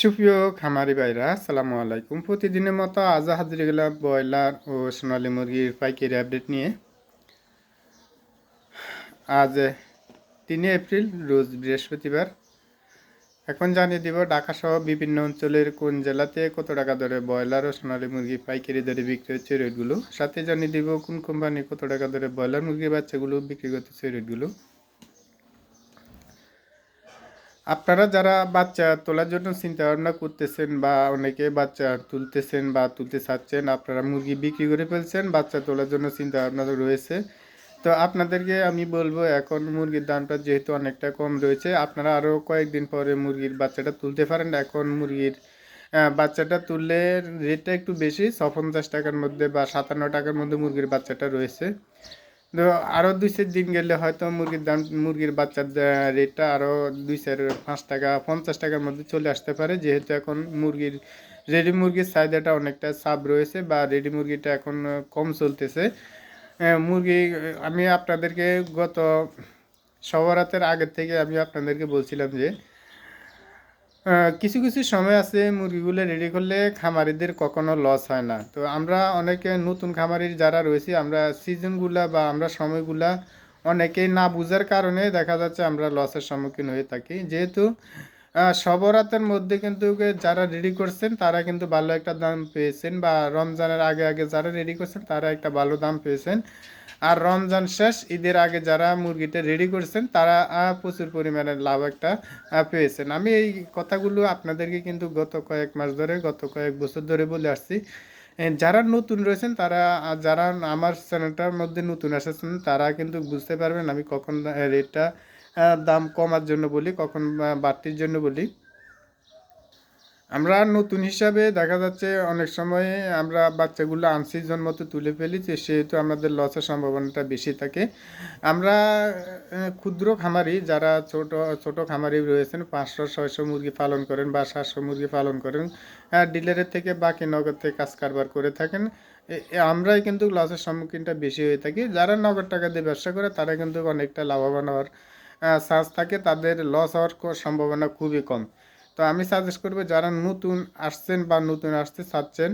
সুপ্রিয় খামারি ভাইরা, আসসালামু আলাইকুম। প্রতিদিনের মতো আজ হাজির গেলাম ব্রয়লার ও সোনালী মুরগির পাইকারি আপডেট নিয়ে। আজ তিনে এপ্রিল, রোজ বৃহস্পতিবার। এখন জানিয়ে দিব ঢাকা সহ বিভিন্ন অঞ্চলের কোন জেলাতে কত টাকা দরে ব্রয়লার ও সোনালী মুরগি পাইকারি দরে বিক্রি হচ্ছে রেটগুলো? সাথে জানিয়ে দিব, কোন কোম্পানি কত টাকা দরে ব্রয়লার মুরগির বাচ্চাগুলো বিক্রি করতেছে রেটগুলো? আপনারা যারা বাচ্চা তোলার জন্য চিন্তা ভাবনা করতেছেন বা অনেকে বাচ্চা তুলতেছেন বা তুলতে চাচ্ছেন, আপনারা মুরগি বিক্রি করে ফেলছেন, বাচ্চা তোলার জন্য চিন্তা ভাবনা রয়েছে। তো আপনাদেরকে আমি বলব, এখন মুরগির দামটা যেহেতু অনেকটা কম রয়েছে, আপনারা আরও কয়েকদিন পরে মুরগির বাচ্চাটা তুলতে পারেন। এখন মুরগির বাচ্চাটা তুললে রেটটা একটু বেশি ছ টাকার মধ্যে বা সাতান্ন টাকার মধ্যে মুরগির বাচ্চাটা রয়েছে। তো আরও দুই চার দিন গেলে হয়তো মুরগির দাম, মুরগির বাচ্চার রেটটা আরও দুই চার, পাঁচ টাকা, পঞ্চাশ টাকার মধ্যে চলে আসতে পারে। যেহেতু এখন মুরগির রেডি মুরগির চাহিদাটা অনেকটা চাপ রয়েছে বা রেডি মুরগিটা এখন কম চলতেছে। মুরগি, আমি আপনাদেরকে গত সবরাতের আগের থেকে আমি আপনাদেরকে বলছিলাম যে কিছু কিছু সময় আছে মুরগিগুলো রেডি করলে খামারিদের কখনো লস হয় না। তো আমরা অনেকে নতুন খামারির যারা রয়েছি, আমরা সিজনগুলা বা আমরা সময়গুলা অনেকেই না বুঝার কারণে দেখা যাচ্ছে আমরা লসের সম্মুখীন হয়ে থাকি। যেহেতু সবরাতের মধ্যে কিন্তু যারা রেডি করছেন, তারা কিন্তু ভালো একটা দাম পেয়েছেন বা রমজানের আগে আগে যারা রেডি করছেন, তারা একটা ভালো দাম পেয়েছেন। আর রমজান শেষ, ঈদের আগে যারা মুরগিটা রেডি করছেন, তারা প্রচুর পরিমাণে লাভ একটা পেয়েছেন। আমি এই কথাগুলো আপনাদেরকে কিন্তু গত কয়েক মাস ধরে, গত কয়েক বছর ধরে বলে আসছি। যারা নতুন রয়েছেন, তারা যারা আমার চ্যানেলটার মধ্যে নতুন এসেছেন, তারা কিন্তু বুঝতে পারবেন আমি কখন রেটটা দাম কমার জন্য বলি, কখন বাড়তির জন্য বলি। আমরা নতুন হিসাবে দেখা যাচ্ছে অনেক সময় আমরা বাচ্চাগুলো আনসিজন মতো তুলে ফেলি যে সেহেতু আমাদের লসের সম্ভাবনাটা বেশি থাকে। আমরা ক্ষুদ্র খামারি, যারা ছোট ছোট খামারি রয়েছেন, পাঁচশো, ছয়শো মুরগি পালন করেন বা সাতশো মুরগি পালন করেন ডিলারের থেকে বাকি নগদ থেকে কাজ কারবার করে থাকেন। আমরাই কিন্তু লসের সম্মুখীনটা বেশি হয়ে থাকি। যারা নগদ টাকা দিয়ে ব্যবসা করে, তারা কিন্তু অনেকটা লাভবান হওয়ার চান্স থাকে, তাদের লস হওয়ার সম্ভাবনা খুবই কম। তো আমি সাজেস্ট করব, যারা নতুন আসছেন বা নতুন আসতে চাচ্ছেন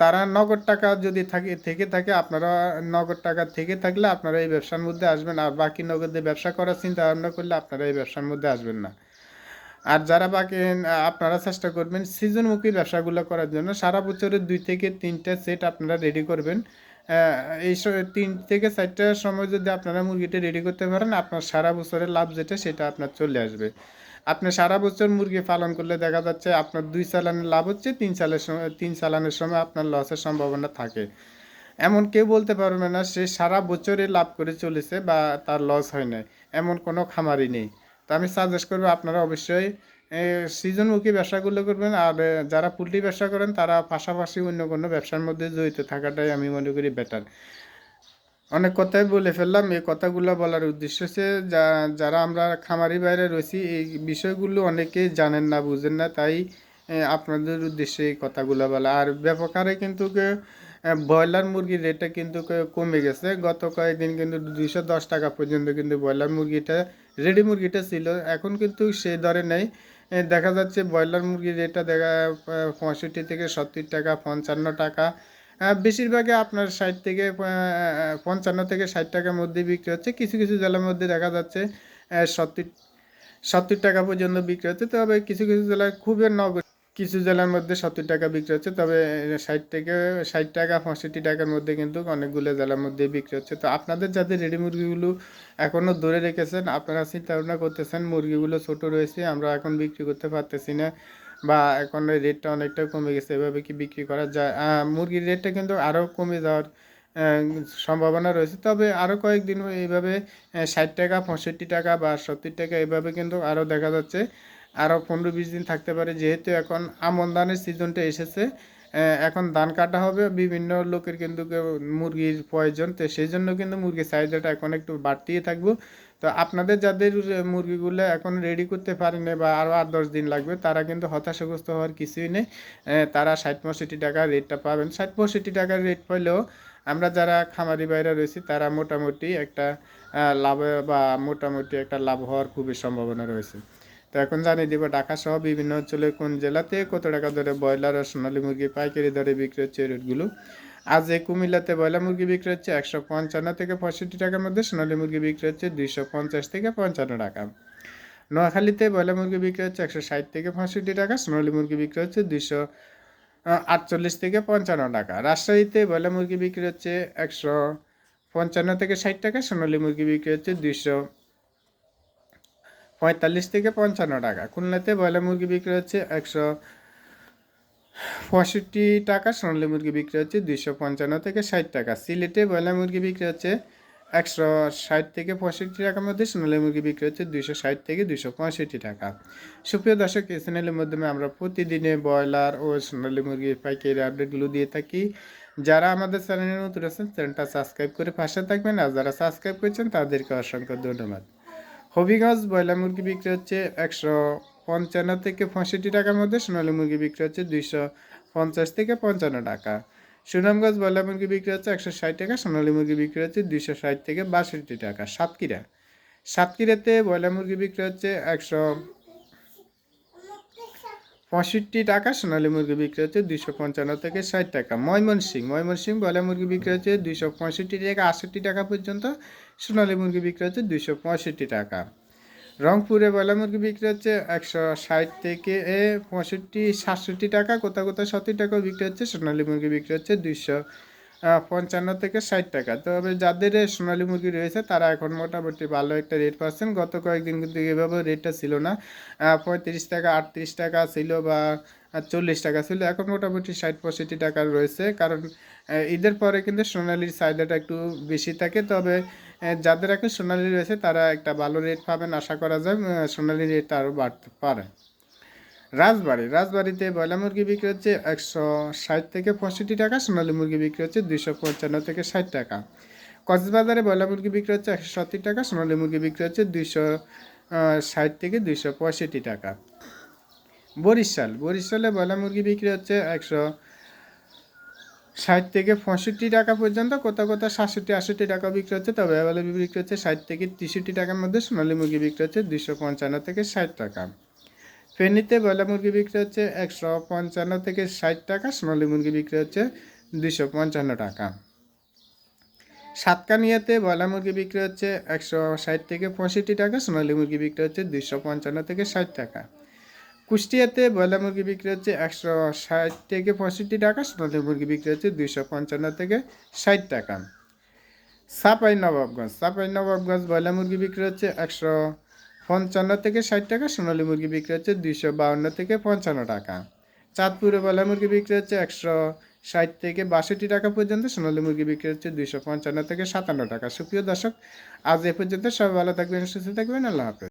তারা নগদ টাকা যদি থাকে, থেকে থাকে, আপনারা নগদ টাকা থেকে থাকলে আপনারা এই ব্যবসার মধ্যে আসবেন, আর বাকি নগদে ব্যবসা করার চিন্তা ভাবনা করলে আপনারা এই ব্যবসার মধ্যে আসবেন না। আর যারা বাকি আপনারা চেষ্টা করবেন, সিজনমুখী ব্যবসাগুলো করার জন্য সারা বছরের দুই থেকে তিনটা সেট আপনারা রেডি করবেন। এই তিন থেকে চারটার সময় যদি আপনারা মুরগিটা রেডি করতে পারেন, আপনার সারা বছরের লাভ যেটা, সেটা আপনার চলে আসবে। আপনি সারা বছর মুরগি পালন করলে দেখা যাচ্ছে আপনার দুই চালানের লাভ হচ্ছে, তিন সালের সময় তিন চালানের সময় আপনার লসের সম্ভাবনা থাকে। এমন কেউ বলতে পারবে না, সে সারা বছরে লাভ করে চলেছে বা তার লস হয় না এমন কোনো খামারই নেই। তো আমি সাজেস্ট করব আপনারা অবশ্যই সিজনমুখী ব্যবসাগুলো করবেন আর যারা পোলট্রি ব্যবসা করেন তারা পাশাপাশি অন্য কোনো ব্যবসার মধ্যে জড়িত থাকাটাই আমি মনে করি বেটার অনেক কথাই বলে ফেললাম। এই কথাগুলো বলার উদ্দেশ্য হচ্ছে যা, যারা আমরা খামারি বাইরে রয়েছি, এই বিষয়গুলো অনেকেই জানেন না, বুঝেন না, তাই আপনাদের উদ্দেশ্যে এই কথাগুলো বলা। আর ব্যাপক হারে কিন্তু ব্রয়লার মুরগির রেটটা কিন্তু কমে গেছে। গত কয়েকদিন কিন্তু দুইশো দশ টাকা পর্যন্ত কিন্তু ব্রয়লার মুরগিটা রেডি মুরগিটা ছিল। এখন কিন্তু সেই দরে নেই। দেখা যাচ্ছে ব্রয়লার মুরগির রেটটা দেখা পঁয়ষট্টি থেকে সত্তর টাকা, পঞ্চান্ন টাকা। বেশিরভাগে আপনার ষাট থেকে পঞ্চান্ন থেকে ষাট টাকার মধ্যে বিক্রি হচ্ছে। কিছু কিছু জেলার মধ্যে দেখা যাচ্ছে সত্তর সত্তর টাকা পর্যন্ত বিক্রি হচ্ছে। তবে কিছু কিছু জেলায় খুবই নগদ কিছু জেলার মধ্যে সত্তর টাকা বিক্রি হচ্ছে, তবে ষাট থেকে, ষাট টাকা, পঁয়ষট্টি টাকার মধ্যে কিন্তু অনেকগুলো জেলার মধ্যে বিক্রি হচ্ছে। তো আপনাদের যাদের রেডি মুরগিগুলো এখনও ধরে রেখেছেন, আপনারা চিন্তা ভাবনা করতেছেন, মুরগিগুলো ছোট রয়েছে, আমরা এখন বিক্রি করতে পারতেছি না বা এখন রেটটা অনেকটা কমে গেছে, এভাবে কি বিক্রি করা যায়? মুরগির রেটটা কিন্তু আরও কমে যাওয়ার সম্ভাবনা রয়েছে, তবে আরও কয়েকদিন এইভাবে ষাট টাকা, পঁয়ষট্টি টাকা বা সত্তর টাকা এভাবে কিন্তু আরও দেখা যাচ্ছে। আরও পনেরো বিশ দিন থাকতে পারে। যেহেতু এখন আমন ধানের সিজনটা এসেছে এখন ধান কাটা হবে, বিভিন্ন লোকের কিন্তু মুরগির প্রয়োজন, তো সেই জন্য কিন্তু মুরগির চাহিদাটা এখন একটু বাড়তিয়ে থাকব। তো আপনাদের যাদের মুরগিগুলো এখন রেডি করতে পারেনি বা আরও আট দশ দিন লাগবে, তারা কিন্তু হতাশাগ্রস্ত হওয়ার কিছুই নেই। তারা ষাট পঁয়ষট্টি টাকার রেটটা পাবেন। ষাট পঁয়ষট্টি টাকার রেট পাইলেও আমরা যারা খামারি বাইরে রয়েছি, তারা মোটামুটি একটা লাভ বা মোটামুটি একটা লাভ হওয়ার খুবই সম্ভাবনা রয়েছে। তো এখন জানিয়ে দিব ঢাকা সহ বিভিন্ন অঞ্চলের কোন জেলাতে কত টাকা দরে ব্রয়লার ও সোনালী মুরগি পাইকারি দরে বিক্রি হচ্ছে রেটগুলো আজ এই কুমিল্লাতে ব্রয়লার মুরগি বিক্রি হচ্ছে একশো পঞ্চান্ন থেকে পঁয়ষট্টি টাকার মধ্যে, সোনালী মুরগি বিক্রি হচ্ছে দুইশো পঞ্চাশ থেকে পঞ্চান্ন টাকা। নোয়াখালীতে ব্রয়লার মুরগি বিক্রি হচ্ছে একশো ষাট থেকে পঁয়ষট্টি টাকা, সোনালী মুরগি বিক্রি হচ্ছে দুইশো আটচল্লিশ থেকে পঞ্চান্ন টাকা। রাজশাহীতে ব্রয়লার মুরগি বিক্রি হচ্ছে একশো পঞ্চান্ন থেকে ষাট টাকা, সোনালী মুরগি বিক্রি হচ্ছে দুইশো পঁয়তাল্লিশ থেকে পঞ্চান্ন টাকা। খুলনাতে ব্রয়লার মুরগি বিক্রি হচ্ছে একশো পঁয়ষট্টি টাকা, সোনালী মুরগি বিক্রি হচ্ছে দুইশো পঞ্চান্ন থেকে ষাট টাকা। সিলেটে ব্রয়লার মুরগি বিক্রি হচ্ছে একশো ষাট থেকে পঁয়ষট্টি টাকার মধ্যে, সোনালী মুরগি বিক্রি হচ্ছে দুইশো ষাট থেকে দুইশো পঁয়ষট্টি টাকা। সুপ্রিয় দর্শক, এই চ্যানেলের মাধ্যমে আমরা প্রতিদিনে ব্রয়লার ও সোনালী মুরগির পাইকারি আপডেটগুলো দিয়ে থাকি। যারা আমাদের চ্যানেলে নতুন আছেন, চ্যানেলটা সাবস্ক্রাইব করে পাশে থাকবেন। আর যারা সাবস্ক্রাইব করছেন, তাদেরকে অসংখ্য ধন্যবাদ। হবিগঞ্জ ব্রয়লার মুরগি বিক্রি হচ্ছে একশো পঞ্চান্ন থেকে পঁয়ষট্টি টাকার মধ্যে, সোনালী মুরগি বিক্রি হচ্ছে দুইশো পঞ্চাশ থেকে পঞ্চান্ন টাকা। সুনামগঞ্জ ব্রয়লার মুরগি বিক্রি হচ্ছে একশো ষাট টাকা, সোনালী মুরগি বিক্রি হচ্ছে দুইশো ষাট থেকে বাষট্টি টাকা। সাতক্ষীরা। সাতক্ষীরাতে ব্রয়লার মুরগি বিক্রি হচ্ছে একশো পঁয়ষট্টি টাকা, সোনালী মুরগি বিক্রি হচ্ছে দুইশো পঞ্চান্ন থেকে ষাট টাকা। ময়মনসিং ময়মনসিং বয়লা মুরগি বিক্রি হচ্ছে দুইশো পঁয়ষট্টি থেকে আষট্টি টাকা পর্যন্ত, সোনালী মুরগি বিক্রি হচ্ছে দুইশো পঁয়ষট্টি টাকা। রংপুরে ব্রয়লার মুরগি বিক্রি হচ্ছে একশো ষাট থেকে পঁয়ষট্টি, সাতষট্টি টাকা, কোথাও কোথাও সত্তর টাকাও বিক্রি হচ্ছে, সোনালী মুরগি বিক্রি হচ্ছে দুইশো পঞ্চান্ন থেকে ষাট টাকা। তবে যাদের সোনালী মুরগি রয়েছে, তারা এখন মোটামুটি ভালো একটা রেট পাচ্ছেন। গত কয়েকদিন কিন্তু এভাবে রেটটা ছিল না। পঁয়ত্রিশ টাকা, আটত্রিশ টাকা ছিল বা চল্লিশ টাকা ছিল। এখন মোটামুটি ষাট, পঁয়ষট্টি টাকা রয়েছে। কারণ ঈদের পরে কিন্তু সোনালির চাহিদাটা একটু বেশি থাকে। তবে যাদের এখন সোনালি রয়েছে, তারা একটা ভালো রেট পাবেন। আশা করা যায় সোনালি রেট আরও বাড়তে পারে। রাজবাড়ি। রাজবাড়িতে ব্রয়লার মুরগি বিক্রি হচ্ছে একশো ষাট থেকে পঁয়ষট্টি টাকা, সোনালী মুরগি বিক্রি হচ্ছে দুইশো পঞ্চান্ন থেকে ষাট টাকা। কক্সবাজারে ব্রয়লার মুরগি বিক্রি হচ্ছে একশো সত্তর টাকা, সোনালী মুরগি বিক্রি হচ্ছে দুইশো ষাট থেকে দুইশো পঁয়ষট্টি টাকা। বরিশাল। বরিশালে ব্রয়লার মুরগি বিক্রি হচ্ছে একশো ষাট থেকে পঁয়ষট্টি টাকা পর্যন্ত, কোথাও কোথাও সাতষট্টি আষট্টি টাকা বিক্রি হচ্ছে, তবে অ্যাভেলেবল বিক্রি হচ্ছে ষাট থেকে তেষট্টি টাকার মধ্যে, সোনালী মুরগি বিক্রি হচ্ছে দুইশো পঞ্চান্ন থেকে ষাট টাকা। ফেনীতে ব্রয়লার মুরগি বিক্রি হচ্ছে একশো পঞ্চান্ন থেকে ষাট টাকা, সোনালী মুরগি বিক্রি হচ্ছে দুশো পঞ্চান্ন টাকা। সাতকানিয়াতে ব্রয়লার মুরগি বিক্রি হচ্ছে একশো ষাট থেকে পঁয়ষট্টি টাকা, সোনালী মুরগি বিক্রি হচ্ছে দুশো পঞ্চান্ন থেকে ষাট টাকা। কুষ্টিয়াতে ব্রয়লার মুরগি বিক্রি হচ্ছে একশো ষাট থেকে পঁয়ষট্টি টাকা, সোনালী মুরগি বিক্রি হচ্ছে দুশো পঞ্চান্ন থেকে ষাট টাকা। সাপাই নবাবগঞ্জ সাপাই নবাবগঞ্জ ব্রয়লার মুরগি বিক্রি হচ্ছে একশো পঞ্চান্ন থেকে ষাট টাকা, সোনালী মুরগি বিক্রি হচ্ছে দুইশো বাউন্ন থেকে পঞ্চান্ন টাকা। চাঁদপুরে বলা মুরগি বিক্রি হচ্ছে একশো ষাট থেকে বাষট্টি টাকা পর্যন্ত, সোনালী মুরগি বিক্রি হচ্ছে দুইশো পঞ্চান্ন থেকে সাতান্ন টাকা। সুপ্রিয় দর্শক, আজ এ পর্যন্ত সবাই ভালো থাকবেন, সুস্থ থাকবেন, আল্লাহ হাফেজ।